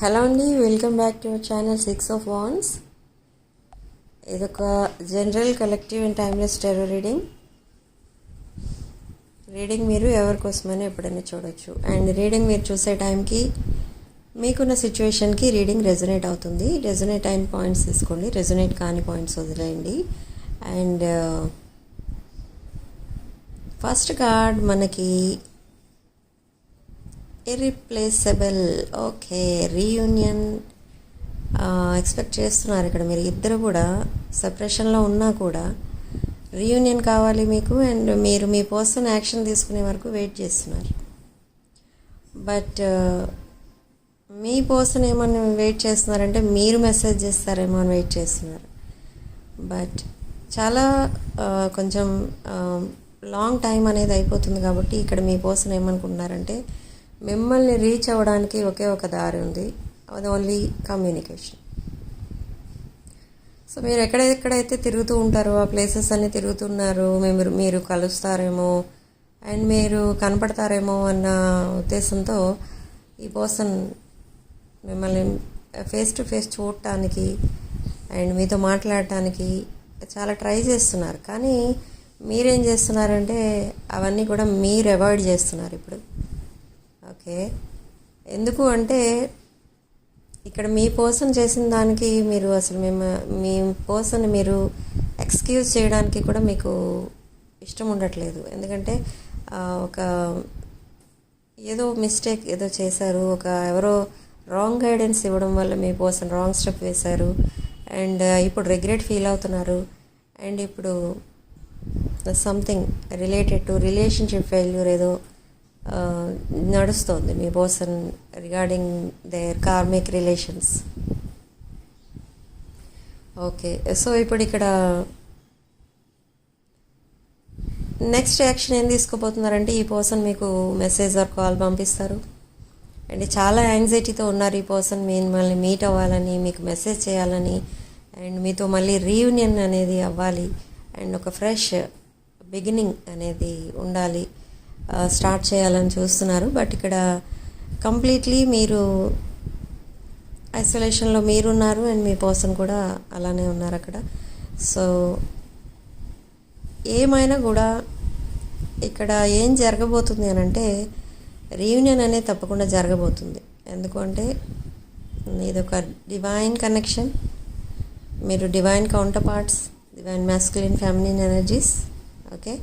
Hello అండి welcome back to our channel six of wands. ఇదొక general collective and timeless tarot reading. Reading మీరు ఎవరి కోసమైనా ఎప్పుడైనా చూడొచ్చు. అండ్ రీడింగ్ మీరు చూసే టైంకి మీకున్న సిచ్యువేషన్కి రీడింగ్ రెజొనేట్ అవుతుంది. రెజొనేట్ అయిన పాయింట్స్ తీసుకోండి. రెజొనేట్ కాని పాయింట్స్ వదిలేయండి. అండ్ ఫస్ట్ కార్డ్ మనకి ఇర్రిప్లేసబుల్ ఓకే రీయూనియన్ ఎక్స్పెక్ట్ చేస్తున్నారు ఇక్కడ మీరు ఇద్దరు కూడా సపరేషన్లో ఉన్నా కూడా. రీయూనియన్ కావాలి మీకు అండ్ మీరు మీ పర్సన్ యాక్షన్ తీసుకునే వరకు వెయిట్ చేస్తున్నారు. బట్ మీ పర్సన్ ఏమని వెయిట్ చేస్తున్నారంటే మీరు మెసేజ్ చేస్తారేమో అని వెయిట్ చేస్తున్నారు. బట్ చాలా కొంచెం లాంగ్ టైం అనేది అయిపోతుంది కాబట్టి ఇక్కడ మీ పర్సన్ ఏమనుకుంటున్నారంటే మిమ్మల్ని రీచ్ అవ్వడానికి ఒకే ఒక దారి ఉంది. అది ఓన్లీ కమ్యూనికేషన్ సో మీరు ఎక్కడెక్కడైతే తిరుగుతూ ఉంటారో ఆ ప్లేసెస్ అన్నీ తిరుగుతున్నారు మీరు మీరు కలుస్తారేమో అండ్ మీరు కనపడతారేమో అన్న ఉద్దేశంతో ఈ పర్సన్ మిమ్మల్ని ఫేస్ టు ఫేస్ చూడటానికి అండ్ మీతో మాట్లాడటానికి చాలా ట్రై చేస్తున్నారు. కానీ మీరేం చేస్తున్నారంటే అవన్నీ కూడా మీరు అవాయిడ్ చేస్తున్నారు ఇప్పుడు. ఓకే. ఎందుకు అంటే ఇక్కడ మీ పర్సన్ చేసిన దానికి మీరు అసలు మేము మీ పర్సన్ మీరు ఎక్స్క్యూజ్ చేయడానికి కూడా మీకు ఇష్టం ఉండట్లేదు. ఎందుకంటే ఒక ఏదో మిస్టేక్ ఏదో చేశారు ఒక ఎవరో రాంగ్ గైడెన్స్ ఇవ్వడం వల్ల మీ పర్సన్ రాంగ్ స్టెప్ వేశారు. అండ్ ఇప్పుడు రిగ్రెట్ ఫీల్ అవుతున్నారు. అండ్ ఇప్పుడు something related to relationship failure ఏదో నడుస్తోంది మీ person regarding their karmic relations okay so ఇప్పుడు ఇక్కడ నెక్స్ట్ యాక్షన్ ఏం తీసుకోబోతున్నారంటే ఈ పర్సన్ మీకు మెసేజ్ ఆర్ కాల్ పంపిస్తారు. అండ్ చాలా యాంగ్జైటీతో ఉన్నారు ఈ పర్సన్ మిమ్మల్ని మీట్ అవ్వాలని మీకు మెసేజ్ చేయాలని అండ్ మీతో మళ్ళీ రీయూనియన్ అనేది అవ్వాలి అండ్ ఒక ఫ్రెష్ బిగినింగ్ అనేది ఉండాలి. స్టార్ట్ చేయాలని చూస్తున్నారు. బట్ ఇక్కడ కంప్లీట్లీ మీరు ఐసోలేషన్లో మీరున్నారు అండ్ మీ పర్సన్ కూడా అలానే ఉన్నారు అక్కడ. సో ఏమైనా కూడా ఇక్కడ ఏం జరగబోతుంది అని అంటే రీయూనియన్ అనేది తప్పకుండా జరగబోతుంది. ఎందుకంటే ఇది ఒక డివైన్ కనెక్షన్ మీరు divine counter parts divine masculine feminine energies okay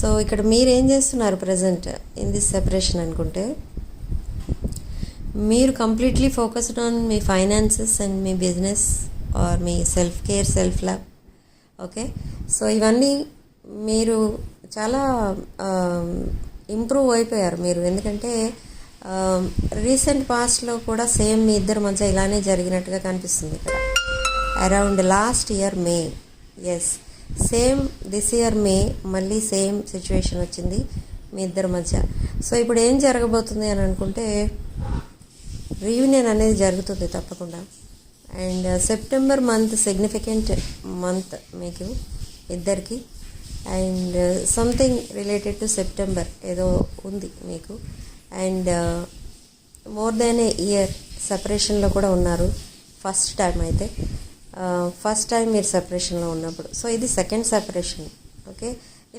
so ఇక్కడ మీరు ఏం చేస్తున్నారు ప్రజెంట్ ఇన్ దిస్ సెపరేషన్ అనుకుంటే మీరు కంప్లీట్లీ ఫోకస్డ్ ఆన్ మీ ఫైనాన్సెస్ అండ్ మీ business or me self care self love okay so ఇవన్నీ మీరు చాలా um, ఇంప్రూవ్ అయిపోయారు మీరు. ఎందుకంటే um, రీసెంట్ పాస్ట్లో కూడా సేమ్ మీ ఇద్దరి మధ్య ఇలానే జరిగినట్టుగా కనిపిస్తుంది ఇక్కడ. Around last year May as same this year May మళ్ళీ సేమ్ సిచ్యువేషన్ వచ్చింది మీ ఇద్దరి మధ్య. సో ఇప్పుడు ఏం జరగబోతుంది అని అనుకుంటే రీయూనియన్ అనేది జరుగుతుంది తప్పకుండా. And September month significant month మీకు ఇద్దరికి. And something related to September ఏదో ఉంది మీకు. And more than a year సపరేషన్లో కూడా ఉన్నారు ఫస్ట్ టైం అయితే. ఫస్ట్ టైం మీరు సపరేషన్లో ఉన్నప్పుడు. సో ఇది సెకండ్ సపరేషన్ ఓకే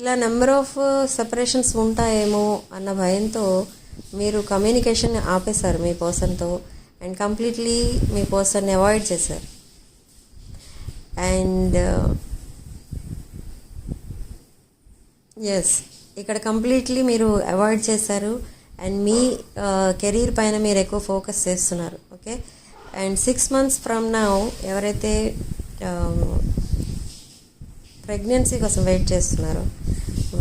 ఇలా నెంబర్ ఆఫ్ సపరేషన్స్ ఉంటాయేమో అన్న భయంతో మీరు కమ్యూనికేషన్ ఆపేశారు మీ పర్సన్తో అండ్ కంప్లీట్లీ మీ పర్సన్ని అవాయిడ్ చేశారు. అండ్ ఎస్ uh, ఇక్కడ కంప్లీట్లీ మీరు అవాయిడ్ చేశారు అండ్ మీ uh, కెరీర్ పైన మీరు ఎక్కువ ఫోకస్ చేస్తున్నారు. Okay and six months from now ఎవరైతే um, ప్రెగ్నెన్సీ కోసం వెయిట్ చేస్తున్నారో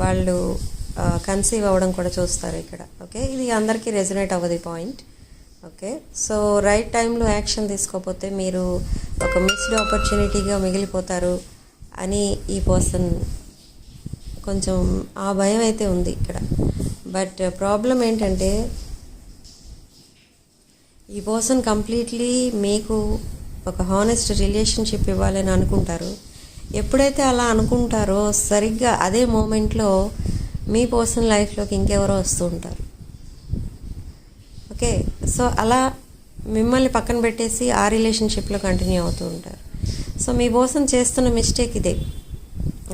వాళ్ళు uh, కన్సీవ్ అవ్వడం కూడా చూస్తారు ఇక్కడ. ఓకే ఇది అందరికీ రెజనేట్ అవ్వదు పాయింట్ ఓకే సో రైట్ టైంలో యాక్షన్ తీసుకోకపోతే మీరు ఒక మిస్డ్ ఆపర్చునిటీగా మిగిలిపోతారు అని ఈ పర్సన్ కొంచెం ఆ భయం అయితే ఉంది ఇక్కడ. బట్ ప్రాబ్లం ఏంటంటే ఈ పర్సన్ కంప్లీట్లీ మీకు ఒక హానెస్ట్ రిలేషన్షిప్ ఇవ్వాలని అనుకుంటారు. ఎప్పుడైతే అలా అనుకుంటారో సరిగ్గా అదే మూమెంట్లో మీ పర్సన్ లైఫ్లోకి ఇంకెవరో వస్తూ ఉంటారు. ఓకే? సో అలా మిమ్మల్ని పక్కన పెట్టేసి ఆ రిలేషన్షిప్లో కంటిన్యూ అవుతూ ఉంటారు. సో మీ కోసం చేస్తున్న మిస్టేక్ ఇదే.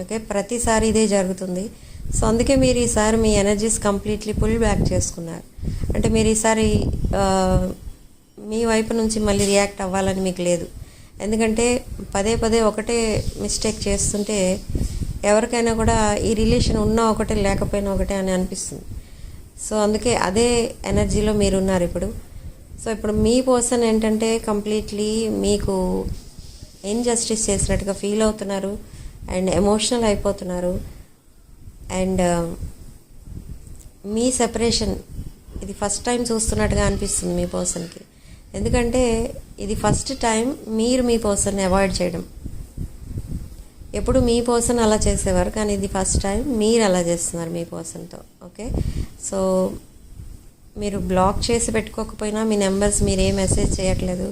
ఓకే? ప్రతిసారి ఇదే జరుగుతుంది. సో అందుకే మీరు ఈసారి మీ ఎనర్జీస్ కంప్లీట్లీ పుల్ బ్యాక్ చేసుకున్నారు. అంటే మీరు ఈసారి మీ వైపు నుంచి మళ్ళీ రియాక్ట్ అవ్వాలని మీకు లేదు. ఎందుకంటే పదే పదే ఒకటే మిస్టేక్ చేస్తుంటే ఎవరికైనా కూడా ఈ రిలేషన్ ఉన్నా ఒకటే లేకపోయినా ఒకటే అని అనిపిస్తుంది. సో అందుకే అదే ఎనర్జీలో మీరు ఉన్నారు ఇప్పుడు. సో ఇప్పుడు మీ పర్సన్ ఏంటంటే కంప్లీట్లీ మీకు ఇన్జస్టిస్ చేసినట్టుగా ఫీల్ అవుతున్నారు అండ్ ఎమోషనల్ అయిపోతున్నారు. అండ్ um, మీ సెపరేషన్ ఇది ఫస్ట్ టైం చూస్తున్నట్టుగా అనిపిస్తుంది మీ పర్సన్కి. ఎందుకంటే ఇది ఫస్ట్ టైం మీరు మీ పర్సన్ని అవాయిడ్ చేయడం. ఎప్పుడు మీ పర్సన్ అలా చేసేవారు కానీ ఇది ఫస్ట్ టైం మీరు అలా చేస్తున్నారు మీ పర్సన్తో ఓకే సో మీరు బ్లాక్ చేసి పెట్టుకోకపోయినా మీ నెంబర్స్ మీరు ఏ మెసేజ్ చేయట్లేదు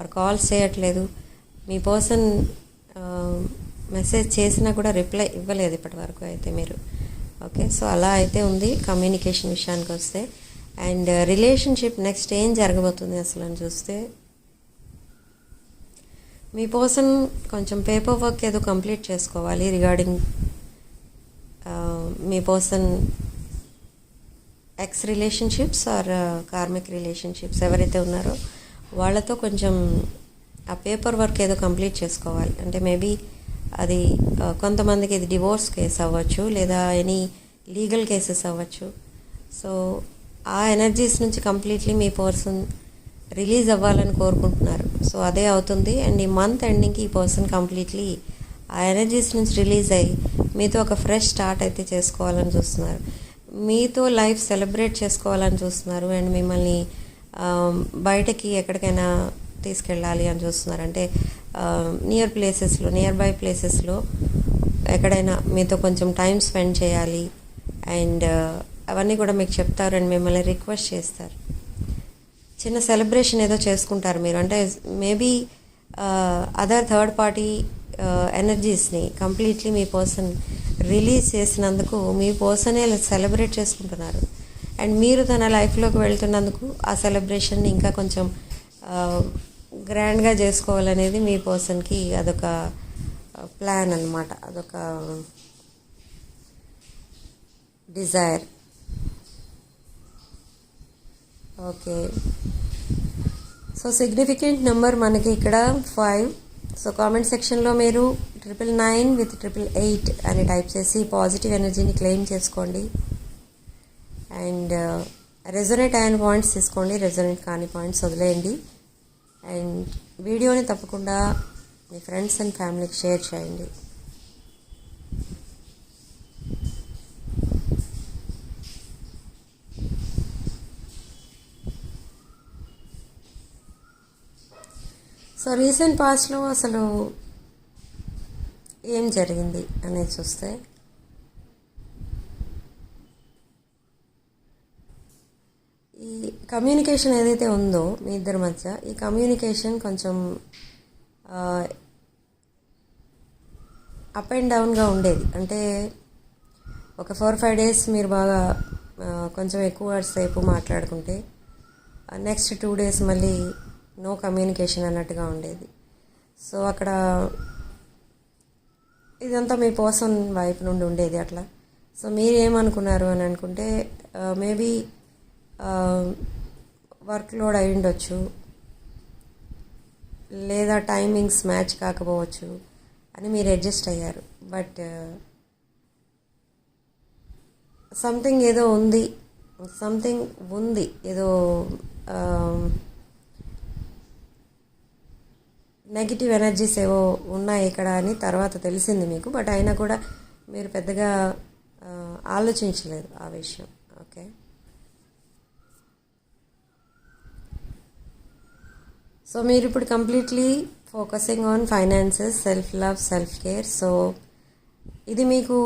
ఆర్ కాల్స్ చేయట్లేదు మీ పర్సన్ మెసేజ్ చేసినా కూడా రిప్లై ఇవ్వలేదు ఇప్పటి వరకు అయితే మీరు ఓకే సో అలా అయితే ఉంది కమ్యూనికేషన్ విషయానికి వస్తే. అండ్ రిలేషన్షిప్ నెక్స్ట్ ఏం జరగబోతుంది అసలు అని చూస్తే మీ పర్సన్ కొంచెం పేపర్ వర్క్ ఏదో కంప్లీట్ చేసుకోవాలి regarding me person ex relationships or karmic relationships ఎవరైతే ఉన్నారో వాళ్ళతో కొంచెం ఆ పేపర్ వర్క్ ఏదో కంప్లీట్ చేసుకోవాలి. అంటే మేబీ అది కొంతమందికి ఇది డివోర్స్ కేసు అవ్వచ్చు లేదా ఎనీ లీగల్ కేసెస్ అవ్వచ్చు. సో ఆ ఎనర్జీస్ నుంచి కంప్లీట్లీ మీ పర్సన్ రిలీజ్ అవ్వాలని కోరుకుంటున్నారు. సో అదే అవుతుంది. అండ్ ఈ మంత్ ఎండింగ్కి ఈ పర్సన్ కంప్లీట్లీ ఆ ఎనర్జీస్ నుంచి రిలీజ్ అయ్యి మీతో ఒక ఫ్రెష్ స్టార్ట్ అయితే చేసుకోవాలని చూస్తున్నారు. మీతో లైఫ్ సెలబ్రేట్ చేసుకోవాలని చూస్తున్నారు. అండ్ మిమ్మల్ని um, బయటకి ఎక్కడికైనా తీసుకెళ్ళాలి అని చూస్తున్నారు. అంటే నియర్ ప్లేసెస్లో నియర్ బై ప్లేసెస్లో ఎక్కడైనా మీతో కొంచెం టైం స్పెండ్ చేయాలి. అండ్ అవన్నీ కూడా మీకు చెప్తారు అండ్ మిమ్మల్ని రిక్వెస్ట్ చేస్తారు. చిన్న సెలబ్రేషన్ ఏదో చేసుకుంటారు మీరు. అంటే మేబీ అదర్ థర్డ్ పార్టీ ఎనర్జీస్ని కంప్లీట్లీ మీ పర్సన్ రిలీజ్ చేసినందుకు మీ పర్సనే సెలబ్రేట్ చేసుకుంటున్నారు. అండ్ మీరు తన లైఫ్లోకి వెళ్తున్నందుకు ఆ సెలబ్రేషన్ని ఇంకా కొంచెం గ్రాండ్గా చేసుకోవాలనేది మీ పర్సన్కి అదొక ప్లాన్ అన్నమాట. అదొక desire okay. So significant number మనకి ఇక్కడ ఫైవ్ సో కామెంట్ సెక్షన్లో మీరు triple nine with triple eight అని టైప్ చేసి పాజిటివ్ ఎనర్జీని క్లెయిమ్ చేసుకోండి. అండ్ రెజొనేట్ అయిన పాయింట్స్ తీసుకోండి. రెజొనేట్ కాని పాయింట్స్ వదిలేయండి. అండ్ వీడియోని తప్పకుండా మీ ఫ్రెండ్స్ అండ్ ఫ్యామిలీకి షేర్ చేయండి. సో రీసెంట్ పాస్ట్లో అసలు ఏం జరిగింది అనేది చూస్తే ఈ కమ్యూనికేషన్ ఏదైతే ఉందో మీ ఇద్దరి మధ్య ఈ కమ్యూనికేషన్ కొంచెం అప్ అండ్ డౌన్గా ఉండేది. అంటే ఒక ఫోర్ ఫైవ్ డేస్ మీరు బాగా కొంచెం ఎక్కువ సేపు మాట్లాడుకుంటే నెక్స్ట్ టూ డేస్ మళ్ళీ నో కమ్యూనికేషన్ అన్నట్టుగా ఉండేది. సో అక్కడ ఇదంతా మీ పర్సన్ వైపు నుండి ఉండేది అట్లా. సో మీరు ఏమనుకున్నారు అని అనుకుంటే మేబీ వర్క్ లోడ్ అయి ఉండొచ్చు లేదా టైమింగ్స్ మ్యాచ్ కాకపోవచ్చు అని మీరు అడ్జస్ట్ అయ్యారు. బట్ సంథింగ్ uh, ఏదో ఉంది సంథింగ్ ఉంది ఏదో um, నెగిటివ్ ఎనర్జీస్ ఏవో ఉన్నాయి ఇక్కడ అని తర్వాత తెలిసింది మీకు బట్ అయినా కూడా మీరు పెద్దగా ఆలోచించలేదు ఆ విషయం ఓకే? సో మీరు ఇప్పుడు completely focusing on finances self love self care so ఇది మీకు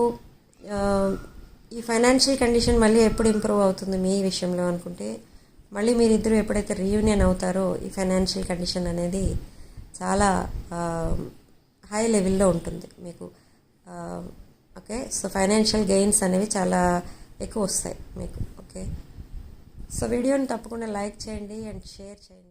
ఈ ఫైనాన్షియల్ కండిషన్ మళ్ళీ ఎప్పుడు ఇంప్రూవ్ అవుతుంది మీ విషయంలో అనుకుంటే మళ్ళీ మీరిద్దరూ ఎప్పుడైతే రీయూనియన్ అవుతారో ఈ ఫైనాన్షియల్ కండిషన్ అనేది చాలా హై లెవెల్లో ఉంటుంది. మీకు ఓకే? సో ఫైనాన్షియల్ గెయిన్స్ అనేవి చాలా ఎక్కువ వస్తాయి మీకు ఓకే? సో వీడియోని తప్పకుండా లైక్ చేయండి అండ్ షేర్ చేయండి.